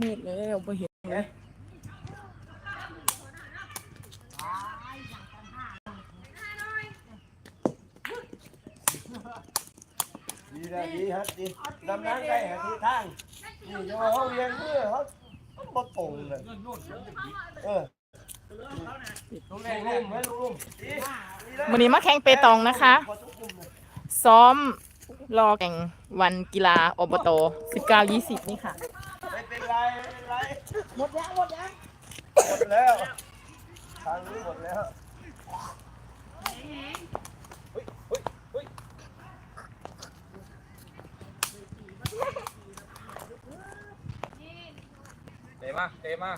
มีดเลยเราไม่เห็นไงดีแล้วดีฮะดีดำน้ำได้ฮะที่ทางนี่โยเขาเรียนเพื่อเขาเขาปงเลยเออวันนี้มาแข่งเปตองนะคะ ซ้อมรอแข่งวันกีฬาอบต19-20 นี่ค่ะ ไม่เป็นไรไม่เป็นไรหมดยังหมดยังหมดแล้วทางนี้หมดแล้วเตะมาเตะมา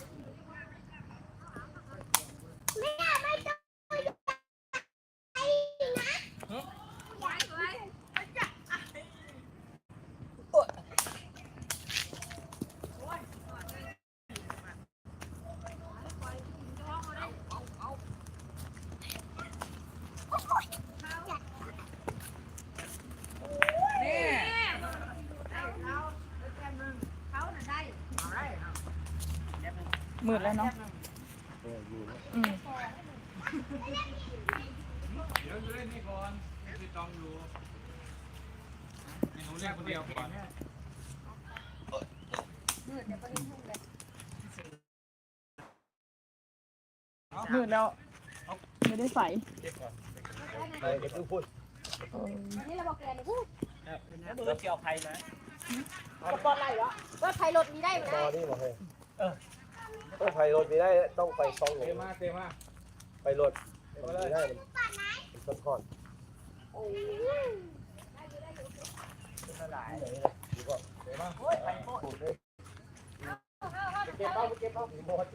มืดแล้วเนาะอืมเดี๋ยวเล่นนี่ก่อนไม่ต้องอยู่หนูเล่นคนเดียวก่อนมืดแล้วไม่ได้ใส่ไปเดี๋ยวพูดนี่เราบอกแกเลยพูดเร์เกี่ยวไผ่นะว่าไทยรถมีได้ไหมตอนี่บอกให้เออ ต้องไผ่รถไม่ได้ต้องไปซองหเตะนึ่งมาเตะมาไปรถมันไม่ได้มันมันต้นข้อนหลายดีกว่าเตะมาปลูกเลยเก็บเอาเก็บเอาหมด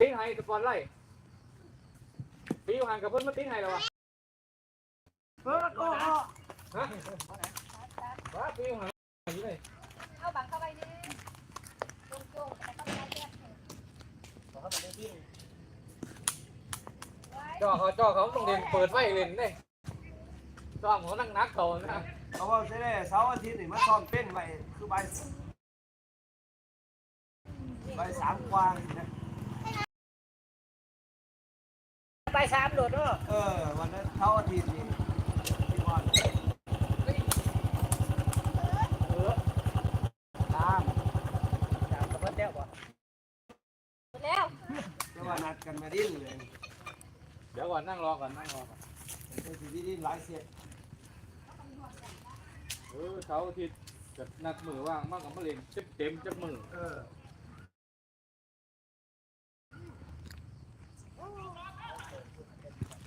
ตีไห้ตะกอนไล่ตีอยู่ห่างกับเพื่อนมาตีไห้แล้ววะเฮ้ยก็ฮะว้าตีอยู่ห่างอยู่เลย เอาบังเข้าไปนี่โจ้งๆแต่ต้องได้แยก จ่อเขาจ่อเขาต้องเรียนเปิดไฟเล่นเลยจ่อเขานั่งนักเขานะเขาบอกใช่ไหมเสาร์อาทิตย์นี่มาซ้อมเป็นไว้คือใบใบสามกวางนะไปสามโดดเนาะเออวันนั้นเสาร์อาทิตย์นี่ที่ว่าตาม สามกับเพื่อนเจ้าบ่ แล้ว จะ ว่านัดกันมาดิ้นเลยเดี๋ยวก่อนนั่งรอก่อนนั่งรอก่อนเป็นสิ่งที่ดิ้นหลายเสียเออเสาร์อาทิตย์จะนัดมือว่างมากกับมาเล่นเต็มเต็มจักมือ เออ